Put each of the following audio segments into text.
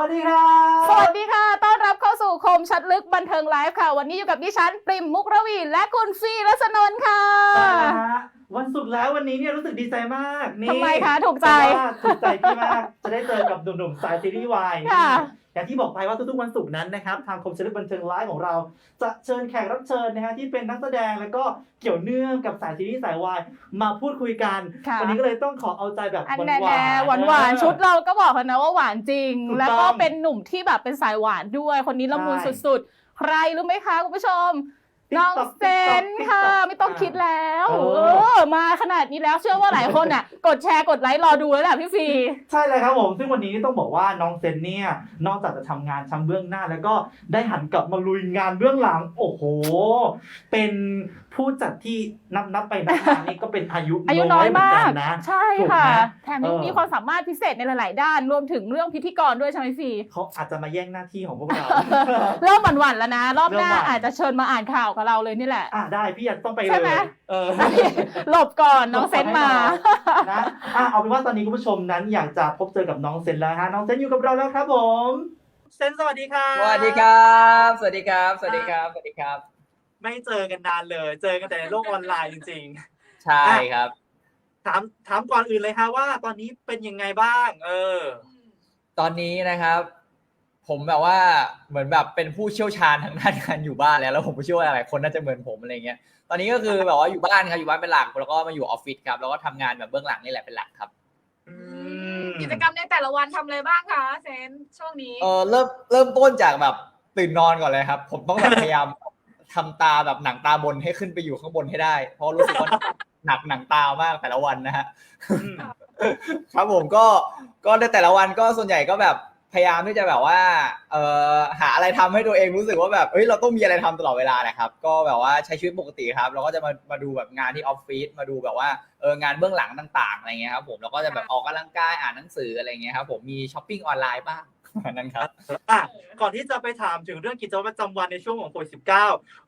วัสดีครับ สวัสดีค่ะ ต้อนรับเข้าสู่คมชัดลึกบันเทิงไลฟ์ค่ะ วันนี้อยู่กับดิฉันปริมมุกระวี และคุณฟีรัศนนท์ค่ะนะฮะวันศุกร์แล้ววันนี้เนี่ยรู้สึกดีใจมากนี่ทำไมคะถูกใจเพราะว่าถูกใจพี่มาก จะได้เจอกับหนุ่มๆสายซีรีส์วายค่ะ อย่างที่บอกไปว่าทุกๆวันศุกร์นั้นนะครับทางคมชัดลึกบันเทิงไลฟ์ของเรา จะเชิญแขกรับเชิญนะฮะที่เป็นนักแสดงแล้วก็เกี่ยวเนื่องกับสายซีรีส์สายวายมาพูดคุยกัน ค่ะ วันนี้ก็เลยต้องขอเอาใจแบบอันหวานแน่หวานๆหวานหวานๆ ชุดเราก็บอกกันนะว่าหวานจริงถูกต้องแล้วก็เป็นหนุ่มที่แบบเป็นสายหวานด้วย คนนี้ละมุนใช่สุดๆ ใครรู้ไหมคะคุณผู้ชม น้อง TikTok เซน TikTok ค่ะ TikTok ไม่ต้องคิดแล้วเอเอออ มาขนาดนี้แล้วเชื่อว่าหลายคนอะ กดแชร์กดไลค์รอดูแล้วแหละพี่ฟี ใช่เลยครับผม ซึ่งวันนี้ต้องบอกว่าน้องเซนเนี่ย นอกจากจะทำงานทำเบื้องหน้า แล้วก็ได้หันกลับมาลุยงานเบื้องหลัง โอ้โห เป็นผู้จัดที่นับนับไปนับมานี่ก็เป็นอายุอายุน้อยเหมืมากนนนะใช่ค่ะถูกไหมแถมยังเออมีความสามารถพิเศษในหลาย ๆ ด้านรวมถึงเรื่องพิธีกรด้วยใช่ไหมฟีเขาอาจจะมาแย่งหน้าที่ของพวกเราเริ่มหวั่นๆแล้วนะ รอบหน้าเริ่มหวั่นอาจจะเชิญมาอ่านข่าวกับเราเลยนี่แหละอะได้พี่อยากต้องไปใช่เลไหมยเออหลบก่อนน้องเซนมานะอะเอาเป็นว่าตอนนี้คุณผู้ชมนั้นอยากจะพบเจอกับน้องเซนแล้วฮะน้องเซนอยู่กับเราแล้วครับผมเซนสวัสดีครับสวัสดีครับ สวัสดีครับ สวัสดีครับ สวัสดีครับ ไม่เจอกันนานเลย เจอกันแต่ในโลกออนไลน์จริงๆใช่ครับถามถามก่อนอื่นเลยฮะว่า ตอนนี้เป็นยังไงบ้าง เออ ตอนนี้นะครับ ผมแบบว่าเหมือนแบบเป็นผู้เชี่ยวชาญทางด้านการอยู่บ้านแล้วแล้วผมก็เชื่อว่าหลายคนน่าจะเหมือนผมอะไรเงี้ยตอนนี้ก็คือแบบว่าอยู่บ้านครับอยู่บ้านเป็นหลักแล้วก็มาอยู่ออฟฟิศครับแล้วก็ทำงานแบบเบื้องหลังนี่แหละเป็นหลักครับ อืม กิจกรรมในแต่ละวันทำอะไรบ้างคะเซนช่วงนี้ เออเริ่มเริ่มต้นจากแบบตื่นนอนก่อนเลยครับ ผมต้องแบบพยายาม ทำตาแบบหนังตาบนให้ขึ้นไปอยู่ข้างบนให้ได้ เพราะรู้สึกว่าหนักหนังตามากแต่ละวันนะฮะอืมครับผมก็ก็ในแต่ละวันก็ส่วนใหญ่ก็แบบพยายามที่จะแบบว่าเอ่อหาอะไรทำให้ตัวเองรู้สึกว่าแบบเฮ้ยเราต้องมีอะไรทำตลอดเวลานะครับ ก็แบบว่าใช้ชีวิตปกติครับ เราก็จะมามาดูแบบงานที่ออฟฟิศมาดูแบบว่าเอองานเบื้องหลังต่าง ๆอะไรเงี้ยครับผมแล้วก็จะแบบออกกำลังกายอ่านหนังสืออะไรเงี้ยครับผมมีช้อปปิ้งออนไลน์บ้าง นั่นครับ อะก่อนที่จะไปถามถึงเรื่องกิจวัตรประจำวันในช่วงของโควิดสิ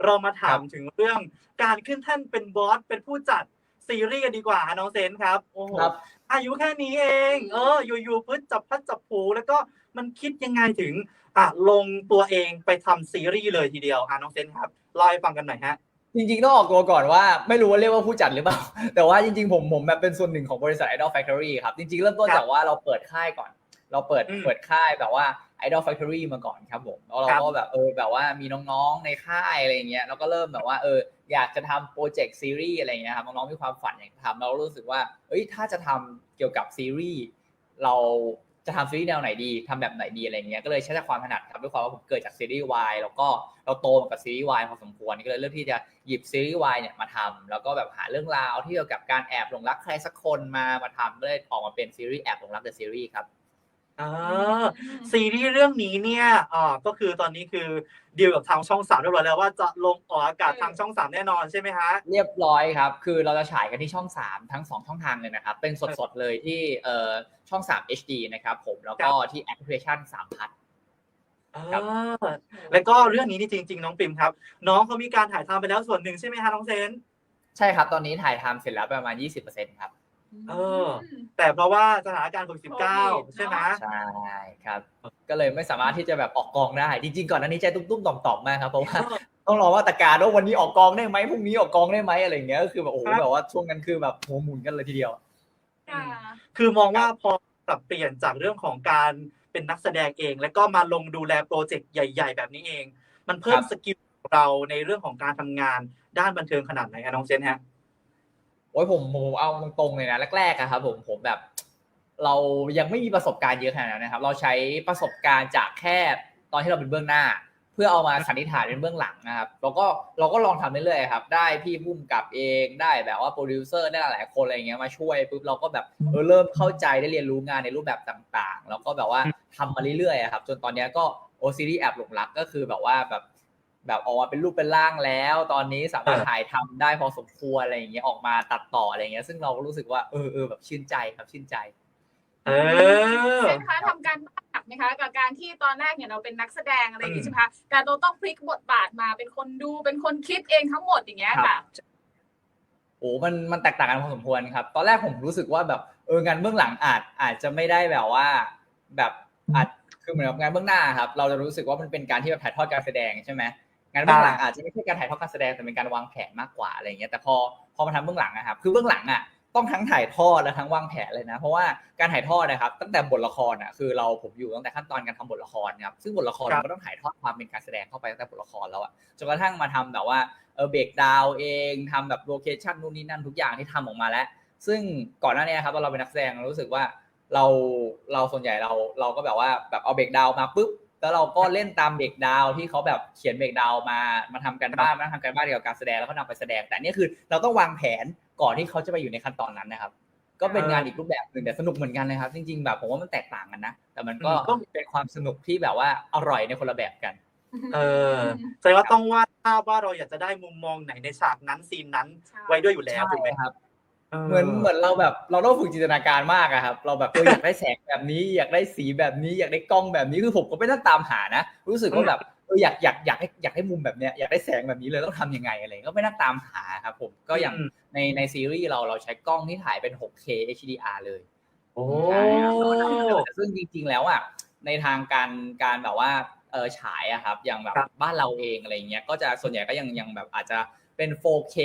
เรามาถามถึงเรื่องการขึ้นแท่นเป็นบอสเป็นผู้จัดซีรีส์กันดีกว่าฮะน้องเซนครับโอ้โหครับอายุแค่นี้เอง เออ อยู่ๆพึ่จับพัดจับผูแล้วก็มันคิดยังไงถึง อะลงตัวเองไปทำซีรีส์เลยทีเดียวอะน้องเซนครับเล่าให้ฟังกันหน่อยฮะจริงๆต้องออกตัวก่อนว่าไม่รู้ว่าเรียกว่าผู้จัดหรือเปล่า แต่ว่าจริงๆผมผมแบบเป็นส่วนหนึ่งของบริษัท Idol Factory ครับ จริงๆ เริ่มต้นครับจากว่าเราเปิดค่ายก่อน เราเปิดอืมเปิดค่ายแบบว่า Idol Factory มาก่อนครับผมแล้วเราครับก็แบบเออแบบว่ามีน้องๆในค่ายอะไรอย่างเงี้ยเราก็เริ่มแบบว่าเอออยากจะทำโปรเจกต์ซีรีส์อะไรอย่างเงี้ยครับน้องๆมีความฝันอยากทำเรารู้สึกว่าเอ้ยถ้าจะทำเกี่ยวกับซีรีส์เราจะทำซีรีส์แนวไหนดีทำแบบไหนดีอะไรเงี้ยก็เลยใช้แต่ความถนัดครับด้วยความว่าผมเกิดจากซีรีส์วายแล้วก็เราโตมากับซีรีส์วายพอสมควรก็เลยเลือกที่จะหยิบซีรีส์วายเนี่ยมาทำแล้วก็แบบหาเรื่องราวที่เกี่ยวกับการแอบหลงรักใครสักคนมามาทำก็เลยออกมาเป็นซีรีส์แอบหลงรักเดอะซีรีส์ครับ อ่าซีรีส์เรื่องนี้เนี่ยอ่าก็คือตอนนี้คือดีลกับทางช่องสามเรียบร้อยแล้วว่าจะลงออกอากาศทางช่องสามแน่นอนใช่ไหมฮะ เรียบร้อยครับ คือเราจะฉายกันที่ช่อง 3 ทั้ง 2 ช่องทางเลยนะครับ เป็นสดๆเลยที่เอ่อช่อง 3 HD นะครับผม แล้วก็ที่แอปพลิเคชัน3พัท ครับ อ่าแล้วก็เรื่องนี้นี่จริง ๆ น้องปิมครับ น้องเขามีการถ่ายทำไปแล้วส่วนหนึ่งใช่ไหมฮะน้องเซน ใช่ครับ ตอนนี้ถ่ายทำเสร็จแล้วประมาณ 20%ครับ เออ แต่เพราะว่าสถานการณ์โควิดสิบเก้าใช่ไหมใช่ครับ ก็เลยไม่สามารถที่จะแบบออกกองได้ จริง ๆ ก่อนหน้านี้ใจตุ้มๆต่อมๆมากครับเพราะว่าต้องรอว่าตรการว่าวันนี้ออกกองได้ไหมพรุ่งนี้ออกกองได้ไหมอะไรอย่างเงี้ยก็คือแบบโอ้โหครับแบบว่าช่วงนั้นคือแบบหัวหมุนกันเลยทีเดียวค่ะคือมองว่าพอปรับเปลี่ยนจากเรื่องของการเป็นนักแสดงเอง แล้วก็มาลงดูแลโปรเจกต์ใหญ่ ๆ แบบนี้เอง มันเพิ่มครับสกิลของเราในเรื่องของการทำงานด้านบันเทิงขนาดไหนอะน้องเซนฮะ โอ้ยผมผมเอาตรงๆเลยนะแรกๆอะครับผมผมแบบ เรายังไม่มีประสบการณ์เยอะขนาดนั้นนะครับ เราใช้ประสบการณ์จากแค่ตอนที่เราเป็นเบื้องหน้า เพื่อเอามาสันนิษฐานเป็นเบื้องหลังนะครับแล้วก็เราก็ลองทำเรื่อยๆครับ ได้พี่พุ่มกับเองได้แบบว่าโปรดิวเซอร์ได้หลายๆคนอะไรอย่างเงี้ยมาช่วยปุ๊บเราก็แบบเออเริ่มเข้าใจได้เรียนรู้งานในรูปแบบต่างๆ แล้วก็แบบว่าทำมาเรื่อยๆอะครับ จนตอนเนี้ยก็โอซีรีส์แอบหลงรักก็คือแบบว่าแบบ แบบออกมาเป็นรูปเป็นร่างแล้ว ตอนนี้สามารถเออถ่ายทำได้พอสมควรอะไรอย่างเงี้ยออกมาตัดต่ออะไรอย่างเงี้ย ซึ่งเราก็รู้สึกว่าเออเออแบบชื่นใจครับชื่นใจเออเซนคะทำการบ้านหนักไหมคะกับการที่ตอนแรกเนี่ยเราเป็นนักแสดงอะไรอย่างงี้อืมใช่ไหมคะแต่เราต้องพลิกบทบาทมาเป็นคนดูเป็นคนคิดเองทั้งหมดอย่างเงี้ยค่ะโอ้มันมันแตกต่างกันพอสมควรครับ ตอนแรกผมรู้สึกว่าแบบเอองานเบื้องหลังอาจอาจจะไม่ได้แบบว่า แบบอาจคือเหมือนกับงานเบื้องหน้าครับ เราจะรู้สึกว่ามันเป็นการที่แบบถ่ายทอดการแสดงใช่ไหม งานเบื้องหลังอาจจะไม่ใช่การถ่ายทอดการแสดงแต่เป็นการวางแผนมากกว่าอะไรอย่างเงี้ยแต่พอพอมาทำเบื้องหลังนะครับคือเบื้องหลังอะต้องทั้งถ่ายทอดและทั้งวางแผนเลยนะ เพราะว่าการถ่ายทอดนะครับตั้งแต่บทละครอะคือเราผมอยู่ตั้งแต่ขั้นตอนการทำบทละครครับซึ่งบทละครครับมันก็ต้องถ่ายทอดความเป็นการแสดงเข้าไปตั้งแต่บทละครแล้วอะจนกระทั่งมาทำแบบว่าเออเบรกดาวเองทำแบบโลเคชั่นนู่นนี่นั่นทุกอย่างที่ทำออกมาแล้ว ซึ่งก่อนหน้านี้ครับตอนเราเป็นนักแสดงเรารู้สึกว่าเราเราส่วนใหญ่เราเราก็แบบว่าแบบเอาเบรกดาวน์มาปุ๊บ แล้วเราก็เล่นตามเบรกดาวน์ที่เขาแบบเขียนเบรกดาวน์มามาทำกันบ้านมาทำกันบ้านเกี่ยวกับการแสดงแล้วก็นำไปแสดง แต่อันนี่คือเราต้องวางแผนก่อนที่เขาจะไปอยู่ในขั้นตอนนั้นนะครับ ก็เป็นงานอีกรูปแบบหนึ่งแต่สนุกเหมือนกันเลยครับ จริง ๆ แบบผมว่ามันแตกต่างกันนะแต่มันก็อืมต้องเป็นความสนุกที่แบบว่าอร่อยในคนละแบบกัน เออแสดงว่าต้องวาดภาพว่าเราอยากจะได้มุมมองไหนในฉากนั้นซีนนั้นไว้ด้วยอยู่แล้วถูกไหมใช่ครับ เหมือนเหมือนเราแบบเราต้องฝึกจินตนาการมากอะครับ เราแบบเอออยากได้แสงแบบนี้ อยากได้สีแบบนี้ อยากได้กล้องแบบนี้คือผมก็ไม่ต้องตามหานะรู้สึกว่าแบบเอออยากอยากอยากให้อยากให้มุมแบบเนี้ยอยากได้แสงแบบนี้เลยต้องทำยังไงอะไรก็ไม่ต้องตามหาครับผมก็อย่างอืมในในซีรีส์เราเราใช้กล้องที่ถ่ายเป็น 6K HDR เลยโอ้ใช่ครับแต่ซึ่งจริง ๆ แล้วอะในทางการการแบบว่าเออฉายอะครับอย่างแบบครับบ้านเราเองอะไรเงี้ยก็จะส่วนใหญ่ก็ยังยังแบบอาจจะ เป็น 4K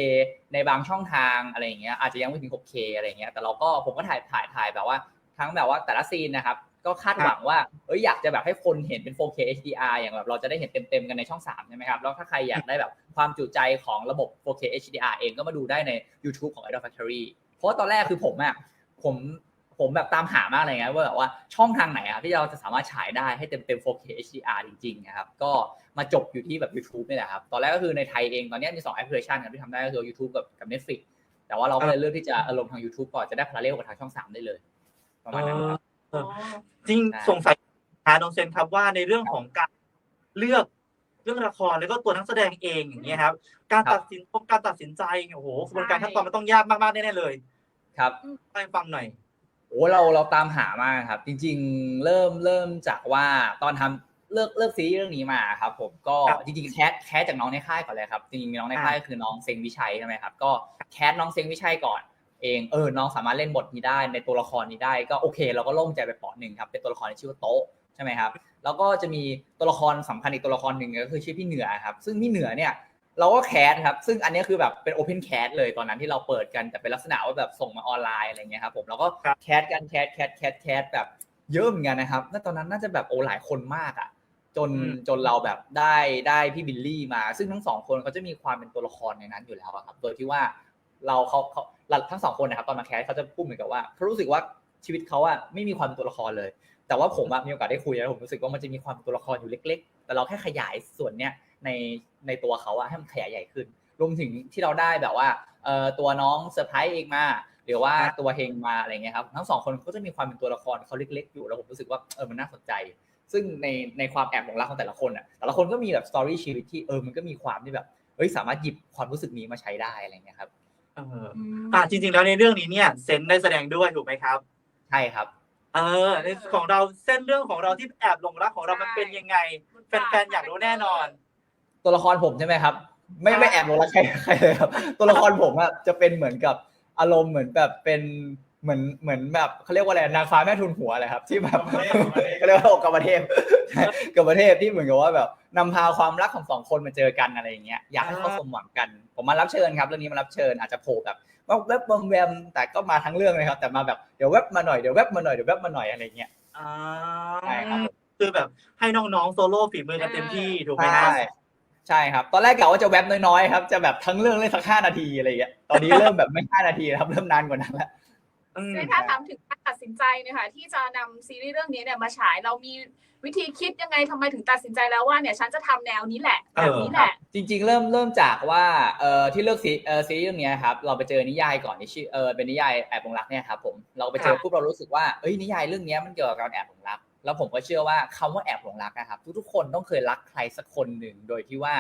ในบางช่องทางอะไรเงี้ยอาจจะยังไม่ถึง 6K อะไรเงี้ยแต่เราก็ผมก็ถ่ายถ่ายถ่ายแบบว่า ทั้งแบบว่าแต่ละซีนนะครับก็คาดหวังว่าเอ้ยอยากจะแบบให้คนเห็นเป็น 4K HDR อย่างแบบเราจะได้เห็นเต็มๆกันในช่อง 3 ใช่ไหมครับ แล้วถ้าใครอยากได้แบบความจุใจของระบบ 4K HDR เองก็มาดูได้ใน YouTube ของ Idol Factory เพราะว่าตอนแรกคือผมอะผม ผมแบบตามหามากเลยไงว่าแบบว่าช่องทางไหนอะที่เราจะสามารถฉายได้ให้เต็มเต็ม 4K HDR จริงๆนะครับก็มาจบอยู่ที่แบบ YouTube นี่แหละครับตอนแรกก็คือในไทยเองตอนนี้มี2แอปพลิเคชันครับที่ทำได้ก็คือ YouTube กับกับ Netflix แต่ว่าเราก็เลยเลือกที่จะเอาลงทาง YouTube ก่อนจะได้พาราเลลกับทางช่อง 3 ได้เลย ประมาณนั้นครับเออจริงใช่สงสัยหาน้องเซนครับว่าในเรื่องของการเลือกเรื่องละครแล้วก็ตัวนักแสดงเองอย่างเงี้ยครับ การครับตัดสินการตัดสินใจโอ้โหกระบวนการขั้นตอนมันต้องยากมากๆแน่ๆเลย ครับให้ฟังหน่อย โอ้เราเราตามหามากครับ จริง ๆ เริ่มเริ่มจากว่าตอนทำเลิกเลิกซีรีส์เรื่องนี้มาครับ ผมก็ครับจริงๆแคสแคสจากน้องในค่ายก่อนเลยครับจริงๆน้องในค่ายคือน้องเซงวิชัยใช่ไหมครับก็แคสน้องเซงวิชัยก่อน เองเออน้องสามารถเล่นบทนี้ได้ในตัวละครนี้ได้ก็โอเค เราก็โล่งใจไปเปาะหนึ่งครับเป็นตัวละครที่ชื่อว่าโต๊ะใช่ไหมครับแล้วก็จะมีตัวละครสำคัญอีกตัวละครหนึ่งก็คือชื่อพี่เหนือครับซึ่งพี่เหนือเนี่ย เราก็แคสครับ ซึ่งอันนี้คือแบบเป็นโอเพนแคสเลยตอนนั้นที่เราเปิดกันแต่เป็นลักษณะว่าแบบส่งมาออนไลน์อะไรเงี้ยครับผมแล้วก็แคสกันแคสแคสแคสแคสแบบเยอะเหมือนกันนะครับน่าตอนนั้นน่าจะแบบโอ้หลายคนมากอะจนจนเราแบบได้ได้พี่บิลลี่มา ซึ่งทั้งสองคนเขาจะมีความเป็นตัวละครในนั้นอยู่แล้วครับโดยที่ว่าเราเขาเขาทั้งสองคนนะครับตอนมาแคสเขาจะพูดเหมือนกับว่าเขารู้สึกว่าชีวิตเขาอะไม่มีความเป็นตัวละครเลย แต่ว่าผมมีโอกาสได้คุยแล้วผมรู้สึกว่ามันจะมีความเป็นตัวละครอยู่เล็ก ๆ แต่เราแค่ขยายส่วนเนี้ย ในในตัวเขาอะให้มันขยายใหญ่ขึ้น รวมถึงที่เราได้แบบว่าเอ่อตัวน้องเซอร์ไพรส์เองมา หรือว่าตัวเฮงมาอะไรเงี้ยครับทั้งสองคนเขาจะมีความเป็นตัวละครเขาเล็กๆอยู่แล้วผมรู้สึกว่าเออมันน่าสนใจ ซึ่งในในความแอบหลงรักของแต่ละคนอะแต่ละคนก็มีแบบสตอรี่ชีวิตที่เออมันก็มีความที่แบบเฮ้ยสามารถหยิบความรู้สึกนี้มาใช้ได้อะไรเงี้ยครับเอออืมอ่าจริง ๆ แล้วในเรื่องนี้เนี่ยเซนได้แสดงด้วยถูกไหมครับใช่ครับ เออในของเราเส้นเรื่องของเราที่แอบหลงรักของเรามันเป็นยังไงแฟนๆอยากรู้แน่นอน ตัวละครผมใช่ไหมครับ ไม่ไม่แอบหลงรักใครใครเลยครับ ตัวละครผมอะจะเป็นเหมือนกับอารมณ์เหมือนแบบเป็นเหมือนเหมือนแบบเขาเรียกว่าอะไรนางฟ้าแม่ทุนหัวอะไรครับ ที่แบบเขาเรียกว่าอกกรรมเทพกับประเทศที่เหมือนกับว่าแบบนำพาความรักของสองคนมาเจอกันอะไรอย่างเงี้ยอยากให้เขาสมหวังกัน ผมมารับเชิญครับเรื่องนี้มารับเชิญอาจจะโผล่แบบแวบๆแวมๆแต่ก็มาทั้งเรื่องเลยครับแต่มาแบบเดี๋ยวแวบมาหน่อยเดี๋ยวแวบมาหน่อยเดี๋ยวแวบมาหน่อยอะไรเงี้ยอ่าใช่ครับคือแบบให้น้องๆโซโล่ฝีมือกันเต็มที่ถูกไหมใช่ฮะ ใช่ครับ ตอนแรกกะว่าจะแวบน้อยๆครับ จะแบบทั้งเรื่องเล่นสักห้านาทีอะไรอย่างเงี้ย ตอนนี้เริ่มแบบไม่ห้านาทีแล้วครับ เริ่มนานกว่านั้นแล้วอืมซึ่งถ้าถามถึงการตัดสินใจเนี่ยค่ะที่จะนำซีรีส์เรื่องนี้เนี่ยมาฉายเรามีวิธีคิดยังไงทำไมถึงตัดสินใจแล้วว่าเนี่ยฉันจะทำแนวนี้แหละแบบนี้แหละ จริง ๆ เริ่มเริ่มจากว่าเอ่อที่เลือกซีเอ่อซีรีส์เรื่องเนี้ยครับเราไปเจอนิยายก่อนที่ชื่อเออเป็นนิยายแอบหลงรักเนี่ยครับผมเราไปเจอค่ะปุ๊บเรารู้สึกว่าเอ้ยนิยายเรื่องเนี้ยมันเกี่ยวกับการแอบหลงรัก แล้วผมก็เชื่อว่าคำว่าแอบหลงรักนะครับ ทุกๆคนต้องเคยรักใครสักคนหนึ่งโดยที่ว่า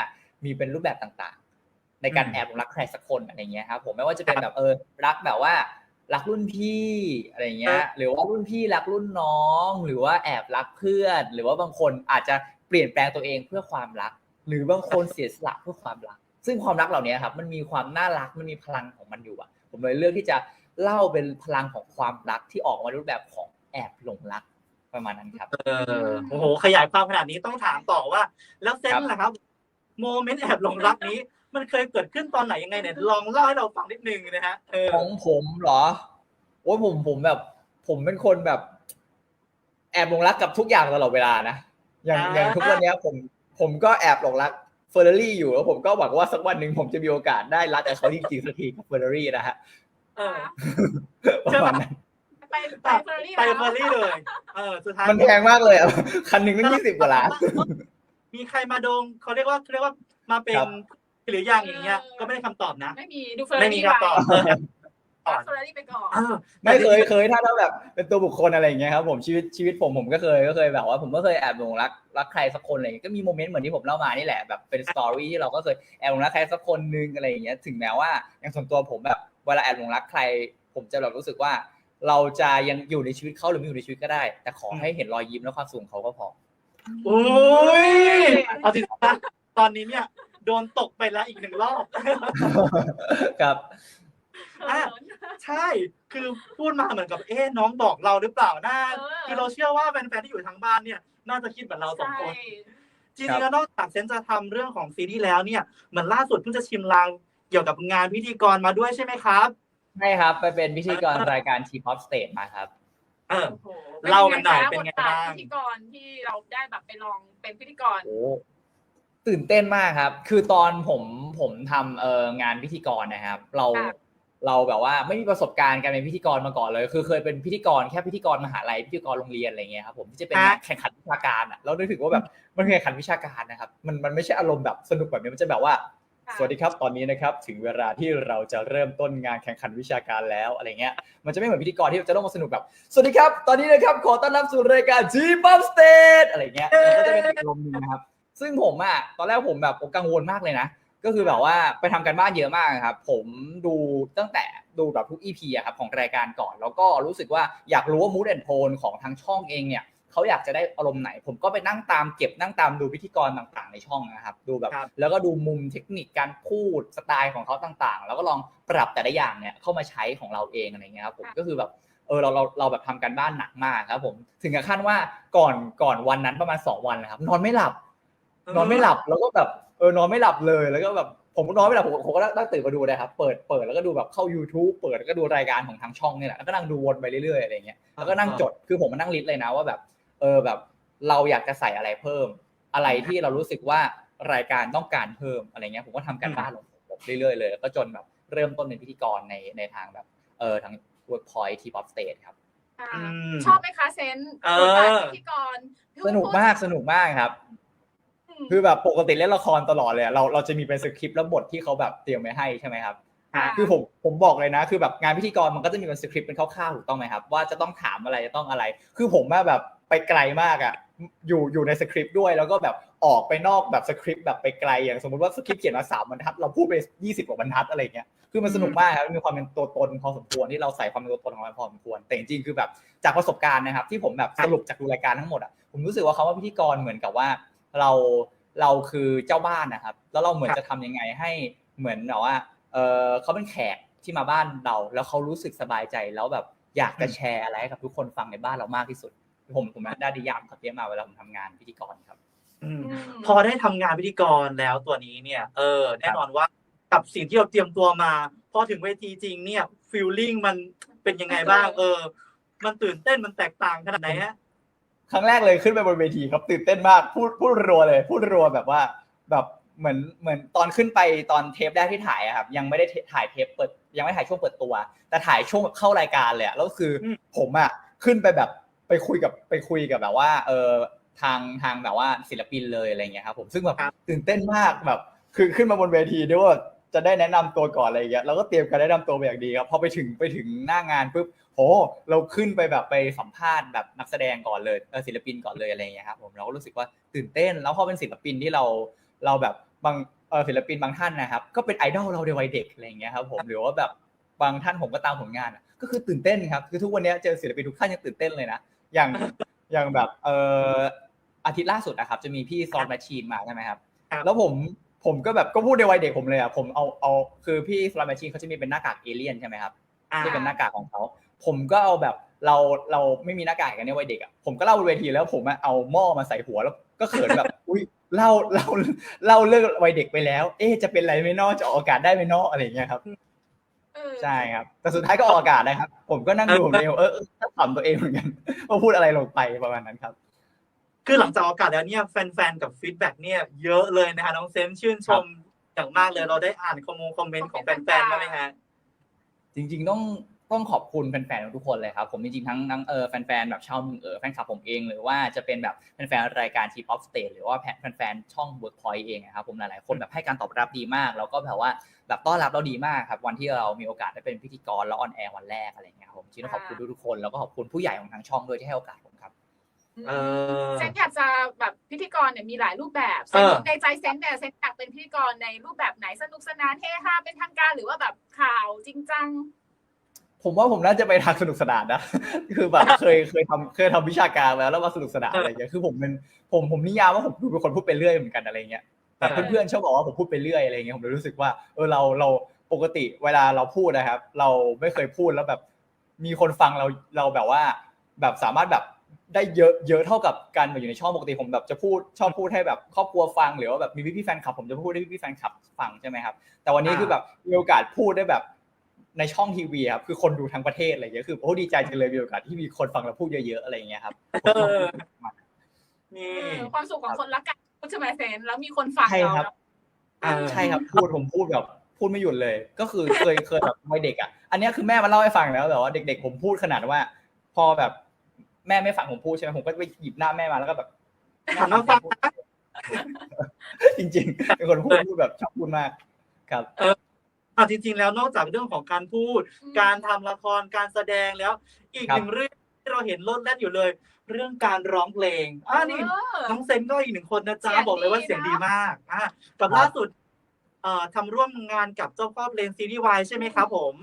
มีเป็นรูปแบบต่างๆ ในการอืมแอบหลงรักใครสักคนอะไรเงี้ยครับผมไม่ว่าจะเป็นแบบเออรักแบบว่ารักรุ่นพี่อะไรเงี้ย หรือว่ารุ่นพี่รักรุ่นน้อง หรือว่าแอบรักเพื่อน หรือว่าบางคนอาจจะเปลี่ยนแปลงตัวเองเพื่อความรัก หรือบางคนเสียสละเพื่อความรัก ซึ่งความรักเหล่านี้ครับ มันมีความน่ารักมันมีพลังของมันอยู่อะผมเลยเลือกที่จะเล่าเป็นพลังของความรักที่ออกมาในรูปแบบของแอบหลงรัก ประมาณนั้นครับเออโอ้โห ขยายความขนาดนี้ต้องถามต่อว่า แล้วเซนครับล่ะครับ โมเมนต์แอบหลงรักนี้ มันเคยเกิดขึ้นตอนไหนยังไงเนี่ยลองเล่าให้เราฟังนิดนึงนะฮะเออของผมเหรอโอ้ยผมผมแบบ ผมเป็นคนแบบ แอบหลงรักกับทุกอย่างตลอดเวลานะอย่างอ่าอย่างทุกวันเนี้ยผม ผมก็แอบหลงรักเฟอร์รารี่อยู่แล้วผมก็หวังว่าสักวันหนึ่งผมจะมีโอกาสได้รักกับเขาจริงๆสักทีกับเฟอร์รารี่นะฮะเออประมาณนั้น ไปไปเฟอร์รี่ไปเฟอร์รี่เลย เออ สุดท้ายมันแพงมากเลยอะคันหนึ่งตั้งยี่สิบกว่าล้าน มีใครมาดงเขาเรียกว่าเขาเรียกว่ามาเป็นครับหรือยังอย่างเงี้ย ก็ไม่ได้คำตอบนะ ไม่มีดูเฟอร์ไม่มีรี่คำตอบไปก่อนเฟอร์รี่ไปก่อนเออไม่เคยเคยถ้าถ้าแบบเป็นตัวบุคคลอะไรอย่างเงี้ยครับผมชีวิตชีวิตผมผมก็เคยก็เคยแบบว่าผมก็เคยแอบหลงรักรักใครสักคนอะไรอย่างเงี้ยก็มีโมเมนต์เหมือนที่ผมเล่ามานี่แหละแบบเป็นสตอรี่ที่เราก็เคยแอบหลงรักใครสักคนนึงอะไรอย่างเงี้ยถึงแม้ว่าอย่างส่วนตัวผมแบบเวลาแอบหลงรักใคร ผมจะแบบรู้สึกว่า เราจะยังอยู่ในชีวิตเขาหรือไม่อยู่ในชีวิตก็ได้ แต่ขอให้เห็นรอยยิ้มและความสุขของเขาก็พอโอ้ยเอาจริงๆนะตอนนี้เนี่ย โดนตกไปแล้วอีกหนึ่งรอบ ครับ อะใช่ คือพูดมาเหมือนกับเอ๊ะน้องบอกเราหรือเปล่านะเออ คือเราเชื่อว่าแฟนๆที่อยู่ทางบ้านเนี่ย น่าจะคิดเหมือนเราสองใช่คน จริงๆแล้วนอกจากเซนจะทำเรื่องของซีรีส์แล้วเนี่ย เหมือนล่าสุดเพิ่งจะชิมลางเกี่ยวกับงานพิธีกรมาด้วยใช่ไหมครับ ใช่ครับ ไปเป็นพิธีกรรายการ T-pop Stage มาครับ เออ โอ้โหเล่ากันหน่อยคะเป็นไงบทบทบ้าง พิธีกรที่เราได้แบบไปลองเป็นพิธีกรโอ้ตื่นเต้นมากครับ คือตอนผมผมทำเอ่องานพิธีกรนะครับ เราค่ะ เราแบบว่าไม่มีประสบการณ์การเป็นพิธีกรมาก่อนเลย คือเคยเป็นพิธีกรแค่พิธีกรมหาลัยพิธีกรโรงเรียนอะไรเงี้ยครับผมที่จะเป็นฮะแข่งขันวิชาการอะเรานึกถึงว่าแบบมันคือแข่งขันวิชาการนะครับ มันมันไม่ใช่อารมณ์แบบสนุกแบบนี้มันจะแบบว่าค่ะ สวัสดีครับ ตอนนี้นะครับถึงเวลาที่เราจะเริ่มต้นงานแข่งขันวิชาการแล้วอะไรเงี้ย มันจะไม่เหมือนพิธีกรที่จะต้องมาสนุกแบบ สวัสดีครับ ตอนนี้นะครับขอต้อนรับสู่รายการ G Pop State อะไรเงี้ยมันก็จะเป็นอารมณ์นึงนะครับ ซึ่งผมอะตอนแรกผมแบบกังวลมากเลยนะ ก็คือแบบว่าไปทำกันบ้านเยอะมากครับ ผมดูตั้งแต่ดูแบบทุก EP อะครับของรายการก่อน แล้วก็รู้สึกว่าอยากรู้ว่า mood and tone ของทางช่องเองเนี่ย เขาอยากจะได้อารมณ์ไหน ผมก็ไปนั่งตามเก็บนั่งตามดูพิธีกรต่างๆ ในช่องนะครับ ดูแบบครับแล้วก็ดูมุมเทคนิคการพูดสไตล์ของเขาต่างๆ แล้วก็ลองปรับแต่ละอย่างเนี่ยเข้ามาใช้ของเราเองอะไรเงี้ยครับผมค่ะก็คือแบบเออเราเราเราแบบทำการบ้านหนักมากครับ ผมถึงกับขั้นว่าก่อนก่อนวันนั้นประมาณสองวันนะครับ นอนไม่หลับ นอนไม่หลับแล้วก็แบบเออนอนไม่หลับเลยแล้วก็แบบผมก็นอนไม่หลับผมผมก็นั่งตื่นมาดูนะครับเปิดเปิดแล้วก็ดูแบบเข้า YouTube เปิดแล้วก็ดูรายการของทางช่องเนี่ยแหละแล้วก็นั่งดูวนไปเรื่อยๆอะไรเงี้ยแล้วก็นั่งจดคือผมมานั่งลิสต์เลยนะว่าแบบ เออแบบ เราอยากจะใส่อะไรเพิ่ม อะไรที่เรารู้สึกว่ารายการต้องการเพิ่มอะไรเงี้ยผมก็ทำการบ้านลงแบบเรื่อยๆเลยแล้วก็จนแบบเริ่มต้นเป็นพิธีกรในในทางแบบเออทาง Workpoint T-pop Stage ครับค่ะอืมชอบไหมคะเซนเออบทบาทพิธีกรสนุกมากสนุกมากครับ คือแบบปกติเล่นละครตลอดเลยอะเราเราจะมีเป็นสคริปต์แล้วบทที่เขาแบบเตรียมไว้ให้ใช่ไหมครับค่ะคือผมผมบอกเลยนะ คือแบบงานพิธีกรมันก็จะมีเป็นสคริปต์เป็นคร่าวๆถูกต้องไหมครับ ว่าจะต้องถามอะไรจะต้องอะไร คือผมอะแบบ ไปไกลมากอะอยู่อยู่ในสคริปต์ด้วยแล้วก็แบบออกไปนอกแบบสคริปต์แบบไปไกลอย่างสมมติว่าสคริปต์เขียนมาสามบรรทัด เราพูดไปยี่สิบกว่าบรรทัดอะไรเงี้ยคือมันสนุกมากครับมีความเป็นตัวตนพอสมควรที่เราใส่ความเป็นตัวตนของมันพอสมควรแต่จริงๆคือแบบจากประสบการณ์นะครับ ที่ผมแบบสรุปจากดูรายการทั้งหมดอะผมรู้สึกว่าคำว่าพิธีกรเหมือนกับว่าเราเราคือเจ้าบ้านนะครับ แล้วเราเหมือนจะทำยังไงให้เหมือนแบบว่าเออเขาเป็นแขกที่มาบ้านเรา แล้วเขารู้สึกสบายใจแล้วแบบอยากจะแชร์อะไรให้กับทุกคนฟังในบ้านเรามากที่สุด ผมผมได้ดิยามครับเรียกมาเวลาผมทำงานพิธีกรครับอืมอืม พอได้ทำงานพิธีกรแล้วตัวนี้เนี่ย เออ แน่นอนว่ากับสิ่งที่เราเตรียมตัวมา พอถึงเวทีจริงเนี่ยฟีลลิ่งมันเป็นยังไงบ้าง เออ มันตื่นเต้นมันแตกต่างขนาดไหนฮะ ครั้งแรกเลยขึ้นไปบนเวทีครับตื่นเต้นมากพูดพูดรัวเลย พูดรัวแบบว่า แบบเหมือนเหมือนตอนขึ้นไปตอนเทปแรกที่ถ่ายอะครับ ยังไม่ได้ถ่ายเทปเปิดยังไม่ถ่ายช่วงเปิดตัว แต่ถ่ายช่วงเข้ารายการเลยอะแล้วคืออมผมอะขึ้นไปแบบ ไปคุยกับไปคุยกับแบบว่า เออทางทางแบบว่าศิลปินเลยอะไรเงี้ยครับผมซึ่งแบบตื่นเต้นมากแบบ คือขึ้นมาบนเวทีด้วยว่าจะได้แนะนำตัวก่อนอะไรอย่างเงี้ยแล้วก็เตรียมการแนะนำตัวไปอย่างดีครับพอไปถึงไปถึงหน้างานปุ๊บโหเราขึ้นไปแบบไปสัมภาษณ์แบบนักแสดงก่อนเลยเออศิลปินก่อนเลยอะไรอย่างเงี้ยครับผมเราก็รู้สึกว่าตื่นเต้น แล้วพอเป็นศิลปินที่เราเราแบบบางเออศิลปินบางท่านนะครับ ก็เป็นไอดอลเราในวัยเด็กอะไรอย่างเงี้ยครับผมหรือว่าแบบ บางท่านผมก็ตามผลงานอะก็คือตื่นเต้นครับคือทุกวันนี้เจอศิลปินทุกท่านยังตื่นเต้นเลยนะอย่างอย่างแบบเอออาทิตย์ล่าสุดนะครับจะมีพี่ซอนแมชชีนมาใช่ไหมครับครับแล้วผมผมก็แบบก็พูดในวัยเด็กผมเลยอะผมเอาเอาคือพี่สลามแมชชีนเขาจะมีเป็นหน้ากากเอเลี่ยนใช่ไหมครับอ่าที่เป็นหน้ากากของเขาผมก็เอาแบบเราเราไม่มีหน้ากากกันในวัยเด็กอะผมก็เล่าบนเวทีแล้วผมอะเอาหม้อมาใส่หัวแล้วก็เขินแบบอุ้ยเล่าเล่าเล่าเรื่องวัยเด็กไปแล้ว เอ๊ะจะเป็นไรไหม่นอจะออกอากาศได้ไหม่นออะไรอย่างเงี้ยครับเออ ใช่ครับ แต่สุดท้ายก็ออกอากาศนะครับ ผมก็นั่งดูผมเองเออเออถ้าถามตัวเองเหมือนกันว่าพูดอะไรลงไปประมาณนั้นครับ คือหลังจากออกอากาศแล้วเนี่ยแฟนๆกับฟีดแบ็กเนี่ยเยอะเลยนะคะน้องเซนชื่นชมอย่างมากเลยเราได้อ่านคอมมงคอมเมนต์ของแฟนๆบ้างไหมฮะจริง ๆ ต้อง ต้องขอบคุณแฟนๆทุกคนเลยครับผมจริงๆทั้งทั้งเออแฟนๆแบบชาวเมืองเออแฟนคลับผมเองหรือว่าจะเป็นแบบแฟนๆรายการทีป๊อปสเตจหรือว่าแฟนๆช่อง Workpoint เองนะครับผมหลายๆคนแบบให้การตอบรับดีมาก แล้วก็แบบว่าแบบต้อนรับเราดีมากครับวันที่เรามีโอกาสได้เป็นพิธีกรแล้วออนแอร์วันแรกอะไรอย่างเงี้ยครับผมจริงๆต้องขอบคุณทุกๆคนแล้วก็ขอบคุณผู้ใหญ่ของทางช่องด้วยที่ให้โอกาสผมครับเออเซนอยากจะแบบพิธีกรเนี่ยมีหลายรูปแบบเซเอนอในใจเซนเนี่ยเซนอยากเป็นพิธีกรในรูปแบบไหนสนุกสนานเฮฮาเป็นทางการหรือว่าแบบข่าวจริงจัง ผมว่าผมน่าจะไปทางสนุกสนานนะ คือแบบเคยเคยทำเคยทำวิชาการมาแล้วแล้วมาสนุกสนานอะไรอย่างเงี้ยคือผมเป็นผมผมนิยามว่าผมดูเป็นคนพูดไปเรื่อยเหมือนกันอะไรเงี้ยแต่เออเพื่อนๆชอบบอกว่าผมพูดไปเรื่อยอะไรเงี้ยผมเลยรู้สึกว่าเออเราเราปกติเวลาเราพูดนะครับ เราไม่เคยพูดแล้วแบบ มีคนฟังเราเราแบบว่า แบบสามารถแบบได้เยอะเยอะเท่ากับการมาอยู่ในช่องปกติผมแบบจะพูดชอบพูดให้แบบครอบครัวฟังหรือว่าแบบมีพี่ๆแฟนคลับผมจะพูดให้พี่ๆแฟนคลับฟังใช่ไหมครับแต่วันนี้คือแบบมีโอกาสพูดได้แบบ ในช่องทีวีครับคือคนดูทั้งประเทศอะไรอย่างเงี้ยคือโอ้ดีใจจังเลยมีโอกาสที่มีคนฟังเราพูดเยอะๆอะไรอย่างเงี้ยครับเออนี่เออความสุขของคนรักกันใช่ไหมเซนแล้วมีคนฟังใช่เราครับเออใช่ครับพูดผมพูดแบบพูดไม่หยุดเลย ก็คือเคยเคยแบบวัยเด็กอะอันเนี้ยคือแม่มาเล่าให้ฟังแล้วแบบว่าเด็ก ๆ ผมพูดขนาดว่า พอแบบแม่ไม่ฟังผมพูดใช่ไหมผมก็ไปหยิบหน้าแม่มาแล้วก็แบบหันมาฟังจริงๆเป็นคนพูดพูดแบบชอบพูดมากครับ อะจริง ๆ แล้วนอกจากเรื่องของการพูดการทำละครการแสดงแล้ว อีกครับหนึ่งเรื่องที่เราเห็นลดแล่นอยู่เลย เรื่องการร้องเพลงอ่านี่ เออ น้องเซนก็อีกหนึ่งคนนะจ๊ะเสียงบอกเลยว่าดีนะ เสียงดีมากอะกับครับล่าสุดเอ่อทำร่วมงานกับเจ้าพ่อเพลงซีรีส์วายใช่ไหมครับผม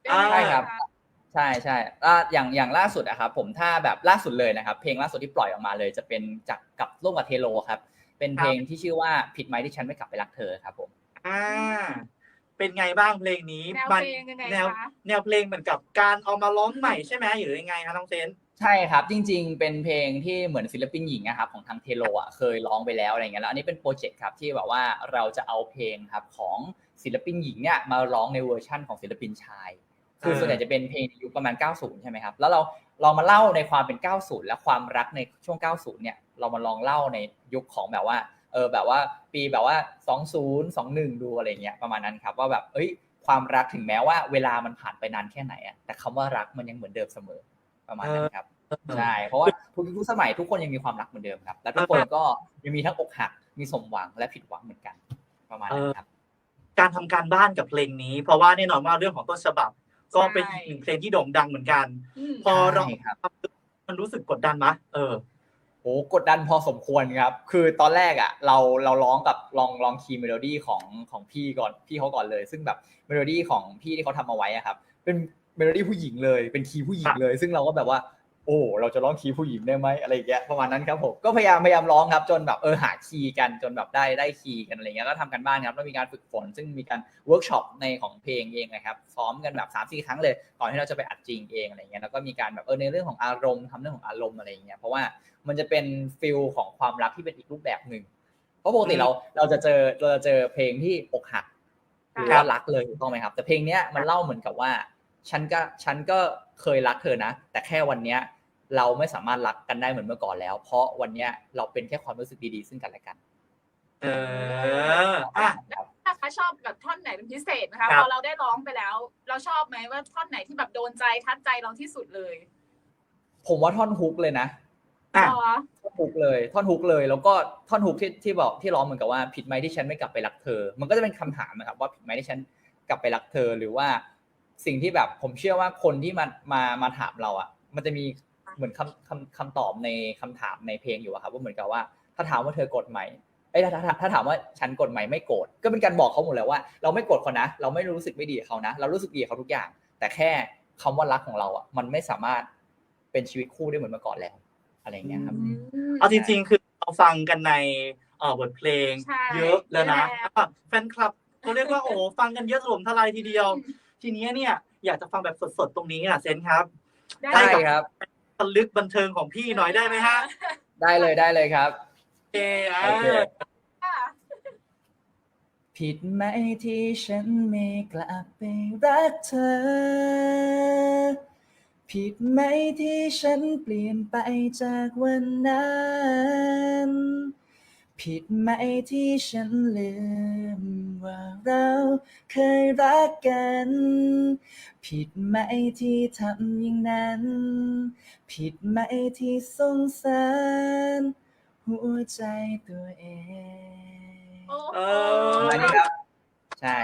เป็นยังไงใช่ครับะ ใช่ใช่อ่าอย่างอย่างล่าสุดอะครับผมถ้าแบบล่าสุดเลยนะครับ เพลงล่าสุดที่ปล่อยออกมาเลย จะเป็นจากกับร่วมกับเทโลครับ เป็นเพลงที่ชื่อว่าผิดไหมที่ฉันไม่กลับไปรักเธอครับผม อ่า เป็นไงบ้างเพลงนี้แนวมัเพลงยังไงแนวคะแนวเพลงเหมือนกับการเอามาร้องใหม่ใช่ไหมหรือยังไงคะน้องเซน ใช่ครับ จริง ๆ เป็นเพลงที่เหมือนศิลปินหญิงนะครับของทางเทโลอะเคยร้องไปแล้วอะไรเงี้ยแล้วอันนี้เป็นโปรเจกต์ครับที่แบบว่าเราจะเอาเพลงครับของศิลปินหญิงเนี่ยมาร้องในเวอร์ชั่นของศิลปินชาย คือเออ ส่วนใหญ่จะเป็นเพลงในยุคประมาณ 90 ใช่ไหมครับ แล้วเราเรามาเล่าในความเป็น 90 และความรักในช่วง 90 เนี่ยเรามาลองเล่าในยุคของแบบว่า เออแบบว่าปีแบบว่า 20 21 ดูอะไรเงี้ยประมาณนั้นครับว่าแบบเอ้ยความรักถึงแม้ว่าเวลามันผ่านไปนานแค่ไหนอะแต่คำว่ารักมันยังเหมือนเดิมเสมอประมาณนั้นครับใช่เพราะว่าทุกยุคสมัยทุกคนยังมีความรักเหมือนเดิมครับ และทุกคนก็ยังมีทั้งอกหักมีสมหวังและผิดหวังเหมือนกัน ประมาณนั้นครับ การทำการบ้านกับเพลงนี้ เพราะว่าแน่นอนว่าเรื่องของต้นฉบับ ก็เป็นอีกหนึ่งเพลงที่โด่งดังเหมือนกันอืมพอเราใช่ครับมันรู้สึกกดดันไหมเออ โอ้กดดันพอสมควรครับ คือตอนแรกอะ เราเราร้องกับลองลองคีย์เมโลดี้ของของพี่ก่อนพี่เขาก่อนเลย ซึ่งแบบเมโลดี้ของพี่ที่เขาทำเอาไว้อะครับ เป็นเมโลดี้ผู้หญิงเลย เป็นคีย์ผู้หญิงเลย ซึ่งเราก็แบบว่า โอ้เราจะร้องคีย์ผู้หญิงได้ไหมอะไรอย่างเงี้ยประมาณนั้นครับผมก็พยายามพยายามร้องครับจนแบบเออหาคีย์กันจนแบบได้ได้คีย์กันอะไรเงี้ยก็ทำกันบ้านครับแล้วมีการฝึกฝน ซึ่งมีการเวิร์กช็อปในของเพลงเองนะครับซ้อมกันแบบ3ามสี่ครั้งเลยก่อนที่เราจะไปอัดจริงเองอะไรเงี้ยแล้วก็มีการแบบเออในเรื่องของอารมณ์ทำเรื่องของอารมณ์อะไรอย่างเงี้ยเพราะว่ามันจะเป็นฟิลของความรักที่เป็นอีกรูปแบบหนึ่งเพราะปกติเราเราจะเจอเราจะเจอเพลงที่อกหักหรือว่ารักเลยถูกต้องไหมครับ แต่เพลงเนี้ยมันเล่าเหมือนกับว่า ฉันก็ฉันก็เคยรักเธอนะ แต่แค่วันเนี้ยเราไม่สามารถรักกันได้เหมือนเมื่อก่อนแล้ว เพราะวันเนี้ยเราเป็นแค่ความรู้สึกดีๆ ซึ่งกันและกัน เอออะ ถ้าคะชอบแบบท่อนไหนเป็นพิเศษนะคะครับ พอเราได้ร้องไปแล้ว เราชอบไหมว่าท่อนไหนที่แบบโดนใจทัดใจเราที่สุดเลยผมว่าท่อนฮุกเลยนะ อะอ๋อท่อนฮุกเลยท่อนฮุกเลย แล้วก็ท่อนฮุกที่ที่บอกที่ร้องเหมือนกับว่าผิดไหมที่ฉันไม่กลับไปรักเธอ มันก็จะเป็นคำถามนะครับว่าผิดไหมที่ฉันกลับไปรักเธอหรือว่า สิ่งที่แบบผมเชื่อว่าคนที่มามามาถามเราอะ มันจะมีเหมือนคำคำคำตอบในคำถามในเพลงอยู่อะครับว่าเหมือนกับว่า ถ้าถามว่าเธอกดไหมเอ้ยถ้าถ้าถ้าถามว่าฉันกดไหมไม่โกรธก็เป็นการบอกเขาหมดแล้วว่า เราไม่โกรธเขานะ เราไม่รู้สึกไม่ดีกับเขานะ เรารู้สึกดีกับเขาทุกอย่าง แต่แค่คำว่ารักของเราอะมันไม่สามารถเป็นชีวิตคู่ได้เหมือนเมื่อก่อนแล้วอะไรอย่างเงี้ยครับอืมเอาจริงๆคือเราฟังกันในเอ่อบทเพลงใช่เยอะแล้วนะแล้วอะแฟนคลับเขาเรียกว่าโอ้โหฟังกันเยอะถล่มทลายทีเดียว ทีนี้เนี่ยอยากจะฟังแบบสดๆตรงนี้อะเซนครับ ได้ได้ค่ะครับตะลึกบันเทิงของพี่หน่อยได้ไหมฮะได้เลยได้เลยครับ โอเคอะโอเค ค่ะผิดไหมที่ฉันไม่กลับไปรักเธอ ผิดไหมที่ฉันเปลี่ยนไปจากวันนั้น ผิดไหมที่ฉันลืมว่าเราเคยรักกัน ผิดไหมที่ทำอย่างนั้น ผิดไหมที่สงสารหัวใจตัวเองโอ้โห เออันนี้ครับ ใช่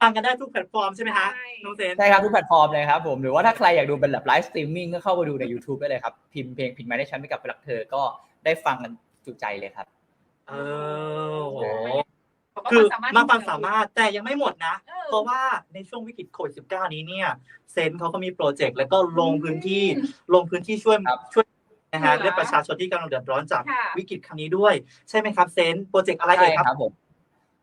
ฟังกันได้ทุกแพลตฟอร์มใช่ไหมฮะใช่ น้องเซนใช่ครับทุกแพลตฟอร์มเลยครับผมหรือว่าถ้าใครอยากดูเป็นแบบไลฟ์สตรีมมิ่งก็เข้าไปดูใน YouTube ได้เลยครับ พิมพ์เพลงผิดไหมได้ฉันไม่กลับไปรักเธอก็ได้ฟังกันจุใจเลยครับ เออโหเขาก็คือสามารถมากความสามารถแต่ยังไม่หมดนะเออเพราะว่าในช่วงวิกฤตโควิด19 นี้เนี่ย เซนเขาก็มีโปรเจกต์แล้วก็ลงพื้นที่ลงพื้นที่ช่วยครับช่วยนะฮะเหลือเรื่องประชาชนที่กำลังเดือดร้อนจากค่ะวิกฤตครั้งนี้ด้วย ใช่ไหมครับเซนโปรเจกต์อะไรเอ่ยใช่ครับครับผม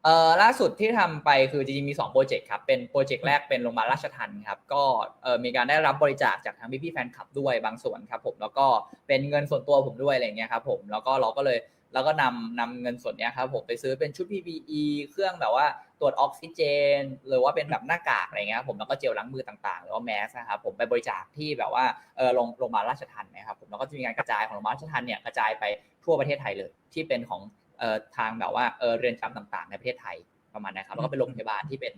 เอ่อล่าสุดที่ทำไปคือจริงๆมี2โปรเจกต์ครับเป็นโปรเจกต์แรกเป็นโรงพยาบาลราชทันครับก็เอ่อมีการได้รับบริจาคจากทางพี่ๆแฟนคลับด้วยบางส่วนครับผมแล้วก็เป็นเงินส่วนตัวผมด้วยอะไรเงี้ยครับผมแล้วก็เราก็เลย แล้วก็นำนำเงินส่วนเนี้ยครับผมไปซื้อเป็นชุด PPE เครื่องแบบว่าตรวจออกซิเจน หรือว่าเป็นแบบหน้ากากอะไรเงี้ยครับผมแล้วก็เจลล้างมือต่างๆ หรือว่าแมสนะครับผมไปบริจาคที่แบบว่าเออโรงโรงพยาบาลราชทันนะครับผมแล้วก็จะมีการกระจายของโรงพยาบาลราชทันเนี่ยกระจายไปทั่วประเทศไทยเลย ที่เป็นของเอ่อทางแบบว่าเออเรือนจำต่างๆ ในประเทศไทยประมาณนะครับแล้วก็เป็นโรงพยาบาลที่เป็น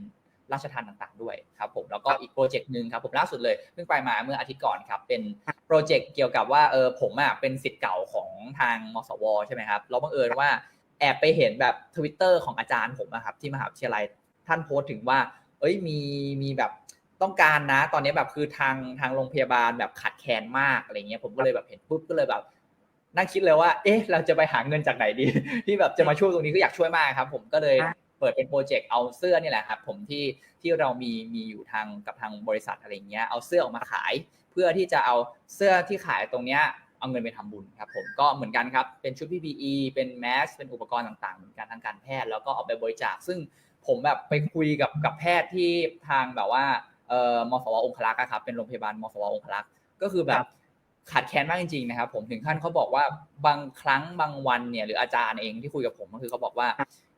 ราชทันต่างๆด้วยครับผมแล้วก็อีกโปรเจกต์หนึ่งครับผมล่าสุดเลยเพิ่งไปมาเมื่ออาทิตย์ก่อนครับเป็นโปรเจกต์เกี่ยวกับว่าเออผมอะเป็นสิทธิ์เก่าของทางมสวใช่ไหมครับเราบังเอิญว่าแอบไปเห็นแบบทวิตเตอร์ของอาจารย์ผมนะครับที่มหาวิทยาลัยท่านโพสต์ถึงว่า เอ้ยมีมีแบบต้องการนะ ตอนนี้แบบคือทางทางโรงพยาบาลแบบขาดแคลนมากอะไรเงี้ยผมก็เลยแบบเห็นปุ๊บก็เลยแบบนั่งคิดเลยว่า เอ๊ะ เราจะไปหาเงินจากไหนดี ที่แบบจะมาช่วยตรงนี้ก็อยากช่วยมากครับ ผมก็เลยอะ เปิดเป็นโปรเจกต์เอาเสื้อนี่แหละครับผมที่ที่เรามีมีอยู่ทางกับทางบริษัทอะไรเงี้ยเอาเสื้อออกมาขาย เพื่อที่จะเอาเสื้อที่ขายตรงเนี้ยเอาเงินไปทำบุญครับผมก็เหมือนกันครับเป็นชุด PPE เป็นแมสเป็นอุปกรณ์ต่างๆ เหมือนกันทางการแพทย์แล้วก็เอาไปบริจาค ซึ่งผมแบบไปคุยกับกับแพทย์ที่ทางแบบว่าเอ่อมสวองคลักษ์อะครับเป็นโรงพยาบาลมสวองคลักษ์ก็คือแบครับบขาดแคลนมากจริงๆนะครับผมถึงขั้นเขาบอกว่าบางครั้งบางวันเนี่ยหรืออาจารย์เองที่คุยกับผมก็คือเขาบอกว่า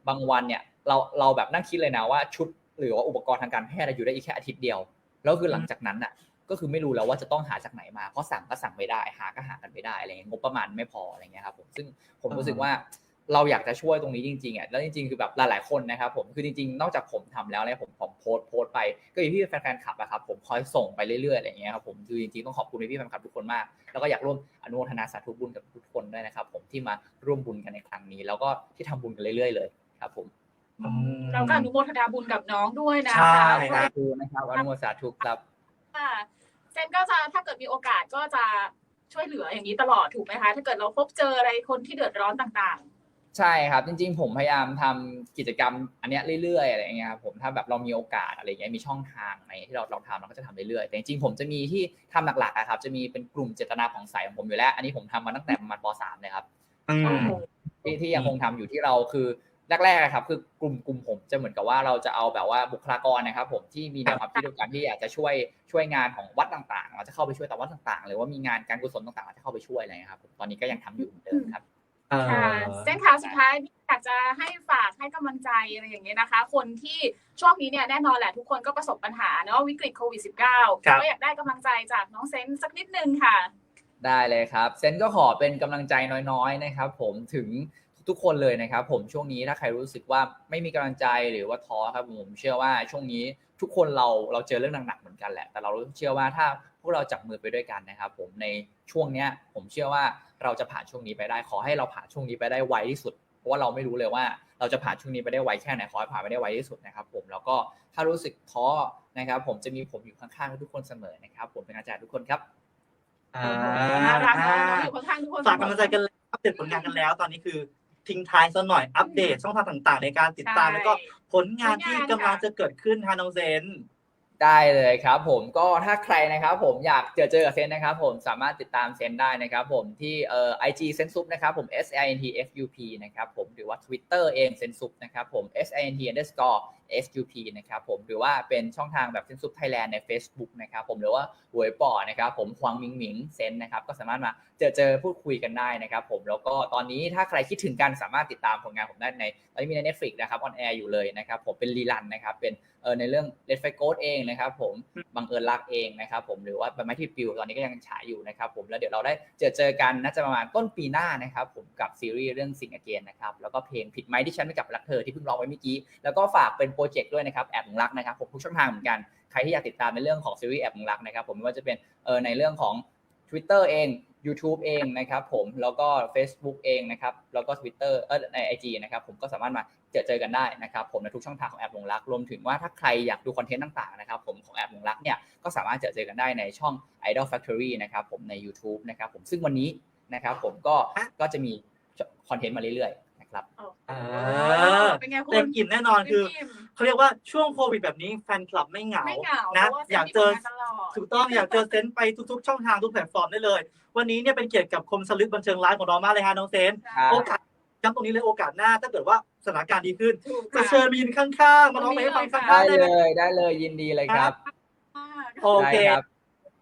บางวันเนี่ยเราเราแบบนั่งคิดเลยนะว่าชุดหรือว่าอุปกรณ์ทางการแพทย์อะอยู่ได้อีกแค่อาทิตย์เดียว แล้วคือหลังจากนั้นอะก็คือไม่รู้แล้วว่าจะต้องหาจากไหนมาเพราะสั่งก็สั่งไม่ได้หาก็หากันไม่ได้อะไรเงี้ยงบประมาณไม่พออะไรเงี้ยครับผมซึ่งผมรู้สึกว่าเราอยากจะช่วยตรงนี้จริงๆอะแล้วจริงๆคือแบบหลายๆคนนะครับผมคือจริงๆ นอกจากผมทำแล้วเนี่ยผมผมโพสต์โพสต์ไป ก็มีพี่แฟนๆคลับอะครับผมคอยส่งไปเรื่อยๆอะไรเงี้ยครับผมคือจริงๆต้องขอบคุณพี่แฟนคลับทุกคนมาก แล้วก็อยากร่วมอนุโมทนาสาธุบุญกับทุกคนด้วยนะครับผมที่มาร่วมบุญกันในครั้งนี้ แล้วก็ที่ทำบุญกันเรื่อยๆเลย ครับผมอืมเราก็อนุโมทนาบุญกับน้องด้วยนะใช่คะครัสาบธุนะครับอนุโมทนาสาธุครับค่ะเซนก็จะถ้าเกิดมีโอกาสก็จะช่วยเหลืออย่างนี้ตลอดถูกไหมคะ ถ้าเกิดเราพบเจออะไรคนที่เดือดร้อนต่างใช่ครับจริง ๆ ผมพยายามทำกิจกรรมอันเนี้ยเรื่อยๆอะไรอย่างเงี้ยครับผมถ้าแบบเรามีโอกาสอะไรอย่างเงี้ยมีช่องทางอะไรที่เราเราทำเราก็จะทำเรื่อยๆแต่จริงๆผมจะมีที่ทำหลักๆอะครับจะมีเป็นกลุ่มเจตนาของใสของผมอยู่แล้ว อันนี้ผมทำมาตั้งแต่ประมาณป .3 เลยครับอืๆโอ้มโหที่ที่ยังคงทำอยู่ที่เราคือ แรกๆอะครับคือกลุ่มกลุ่มผมจะเหมือนกับว่าเราจะเอาแบบว่าบุคลากรนะครับ ผมที่มีแนวความคิดเดียวกันที่อยากจะช่วยช่วยงานของวัดต่างๆ เราจะเข้าไปช่วยตามวัดต่างๆ หรือว่ามีงานการกุศลต่างๆเราจะเข้าไปช่วยอะไรอย่างเงี้ยครับผมตอนนี้ก็ยังทำอยู่เหมือนเดิมครับเออค่ะเส้นทางสุดท้ายอยากจะให้ฝากให้กำลังใจอะไรอย่างเงี้ยนะคะ คนที่ช่วงนี้เนี่ยแน่นอนแหละทุกคนก็ประสบปัญหาเนาะวิกฤตโควิด -19 ครับก็อยากได้กำลังใจจากน้องเซนสักนิดนึงค่ะ ได้เลยครับ เซนก็ขอเป็นกำลังใจน้อยๆนะครับ ผมถึง ทุกๆคนเลยนะครับผมช่วงนี้ถ้าใครรู้สึกว่าไม่มีกำลังใจหรือว่าท้อครับผมเชื่อว่าช่วงนี้ทุกคนเราเราเจอเรื่องหนักๆเหมือนกันแหละ แต่เราเชื่อว่าถ้าพวกเราจับมือไปด้วยกันนะครับ ผมในช่วงเนี้ยผมเชื่อว่าเราจะผ่านช่วงนี้ไปได้ ขอให้เราผ่านช่วงนี้ไปได้ไวที่สุด เพราะว่าเราไม่รู้เลยว่าเราจะผ่านช่วงนี้ไปได้ไวแค่ไหนขอให้ผ่านไปได้ไวที่สุดนะครับ ผมแล้วก็ถ้ารู้สึกท้อนะครับ ผมจะมีผมอยู่ข้างๆทุกคนเสมอนะครับ ผมเป็นอาจารย์ทุกคนครับอ่าน่ารักเนอะน้องอยู่ข้างๆทุกคนฝากกำลังใจกันแล้วอัปเดตผลงานกันแล้ว ตอนนี้คือ ทิ้งท้ายซะหน่อยอัปเดตช่องทางต่าง ๆ ในการติดตามใช่แล้วก็ผลงานที่กำลังจะเกิดขึ้นฮานองเซนได้เลยครับผมก็ถ้าใครนะครับผมอยากเจอเจอกับเซนนะครับผมสามารถติดตามเซนได้นะครับผมที่เอ่อ IG เซนซุปนะครับผม S I N T F U P นะครับผมหรือว่า Twitter เองเซนซุปนะครับผม S I N T underscore SUP นะครับผมหรือว่าเป็นช่องทางแบบเซนซุปไทยแลนด์ใน Facebook นะครับผมหรือว่าหวยป่อนะครับผมควางมิงหมิงเซนนะครับก็สามารถมาเจอเจอพูดคุยกันได้นะครับผมแล้วก็ตอนนี้ถ้าใครคิดถึงกันสามารถติดตามผลงานผมได้ในตอนนี้มีใน Netflix นะครับออนแอร์อยู่เลยนะครับผมเป็นรีลันนะครับเป็นเออในเรื่อง Red f i g h t เองนะครับผมบังเอิญรักเองนะครับผมหรือว่าใบไม้ที่ปิวตอนนี้ก็ยังฉายอยู่นะครับผมแล้วเดี๋ยวเราได้เจอเจอกันน่าจะประมาณต้นปีหน้านะครับผมกับซีรีส์เรื่องสิ่งอเกนนะครับแล้วก็เพลงผิดไหมที่ฉันไม่กลับรักเธอที่เพิ่งร้องไว้เมื่อกี้แล้วก็ฝากเป็นโปรเจกต์ด้วยนะครับแอบหลงรักนะครับผมทุกช่องทางเหมือนกันใครที่อยากติดตามในเรื่องของซีรีส์แอบหลงรักนะครับผมไม่ว่าจะเป็นเออในเรื่องของ Twitter เอง YouTube เองนะครับผมแล้วก็ Facebook เองนะครับแล้วก็ Twitter เออใน IG นะครับผมก็สามารถมาเจอเจอกันได้นะครับผมในทุกช่องทางของแอบหลงรักรวมถึงว่าถ้าใครอยากดูคอนเทนต์ต่างๆนะครับผมของแอบหลงรักเนี่ยก็สามารถเจอเจอกันได้ในช่อง Idol Factory นะครับผมใน YouTube นะครับผมซึ่งวันนี้นะครับผมก็ก็จะมีคอนเทนต์มาเรื่อยๆนะครับอ่าเป็นไงคุณเต็มอิ่มแน่นอนคือ เต็มเขาเรียกว่าช่วงโควิดแบบนี้แฟนคลับไม่เหงาไม่เหงานะเพราะว่าอยากเจอซ็นมีผลงนตลอดถูกต้องอยากเจอเซนต์ไปทุกๆ ช่องทางทุกแพลตฟอร์มได้เลย วันนี้เนี่ยเป็นเกียรติกับคมสลึกบันเทิงไลฟ์ของเรามากเลยฮะน้องเซนครับโอกาสย้ำตรงนี้เลยโอกาสหน้าถ้าเกิดว่าสถานการณ์ดีขึ้นถูกจะค่ะเชิญมายืนข้างๆมาร้องเพลงให้ฟังข้าได้งๆได้เลไหมยได้เลยยินดีเลยครับโอเคได้ครับ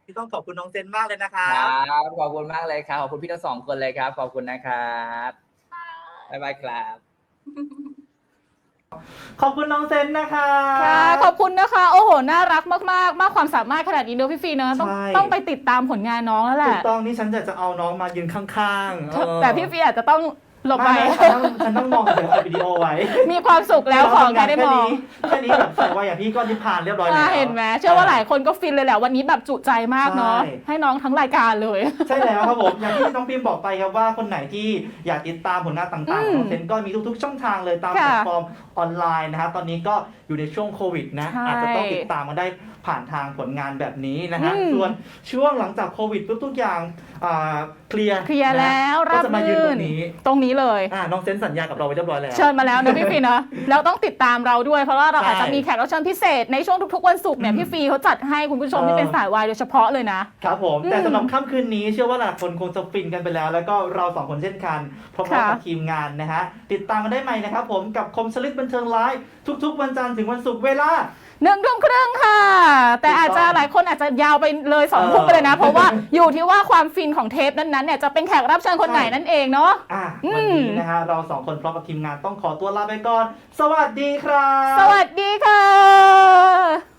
ที่ต้องขอบคุณน้องเซนมากเลยนะคครัรับบขอบคุณมากเลยครับขอบคุณพี่ทั้งสองคนเลยครับ ขอบคุณนะครับบ๊ายบายครับ ขอบคุณน้องเซนนะคะค่ะ ขอบคุณนะคะ โอ้โห น่ารักมาก ๆ มากความสามารถขนาดนี้เนอะพี่ฟีเนอะต้องใช่ต้องไปติดตามผลงานน้องแล้วแหถูละ กต้องนี่ฉันจะจะเอาน้องมายืนข้างๆเออ แต่พี่ฟีอาจจะต้อง หลบไปไม่ไม่ฉันต้องฉันต้องมองเดี๋ยวเอาวิดีโอไว้มีความสุขแล้วของแค่ได้มองแค่นี้แบบใส่ไว้อย่างพี่ก็นิพพานเรียบร้อยแล้ว อ่าเห็นไหมเชื่อว่าหลายคนก็ฟินเลยแหละวันนี้แบบจุใจมากเนาะใช่ ให้น้องทั้งรายการเลย ใช่แล้วครับผมอย่างที่น้องพิมบอกไปครับว่าคนไหนที่อยากติดตามผลงานต่างๆของน้องเซนก็มีทุกๆ ช่องทางเลยตามค่ะแพลตฟอร์มออนไลน์นะครับตอนนี้ก็อยู่ในช่วงโควิดนะ ใช่อาจจะต้องติดตามมาได้ผ่านทางผลงานแบบนี้นะฮะอืม ส่วนช่วงหลังจากโควิดทุกๆอย่างอ่าเคลียร์เคลียร์นะแล้วก็ราบจะมายืนรื่ตรนงนี้ ตรงนี้เลย อ่าน้องเซนสัญญากับเราไว้เรียบร้อยแล้ว เชิญมาแล้วนะพี่ฟีนะ แล้วต้องติดตามเราด้วย เพราะว่าเราใช่อาจจะมีแขกรับเชิญพิเศษในช่วงทุกๆวันศุกร์เนี่ยอืมพี่ฟีเขาจัดให้คุณผู้ชมเออ ที่เป็นสายวายโดยเฉพาะเลยนะ ครับผม แต่อืมสำหรับค่ำคืนนี้เชื่อว่าหลายคนคงจะฟินกันไปแล้ว แล้วก็เราสองคนเช่นกันพร้อมๆค่ะกับทีมงานนะฮะ ติดตามกันได้ใหม่นะครับผมกับคมสลิดบันเทิงไลฟ์ทุกๆ วันจันทร์ถึงวันศุกร์เวลา หนึ่งทุ่มครึ่งค่ะ แต่อาจจะถูกต้องหลายคนอาจจะยาวไปเลยสองเออทุ่มไปเลยนะ เพราะว่าอยู่ที่ว่าความฟินของเทปนั้นๆเนี่ยจะเป็นแขกรับเชิญคนไหนนั่นเองเนาะอะอืมวันนี้นะฮะเราสองคนพร้อมกับทีมงานต้องขอตัวลาไปก่อน สวัสดีครับ สวัสดีค่ะ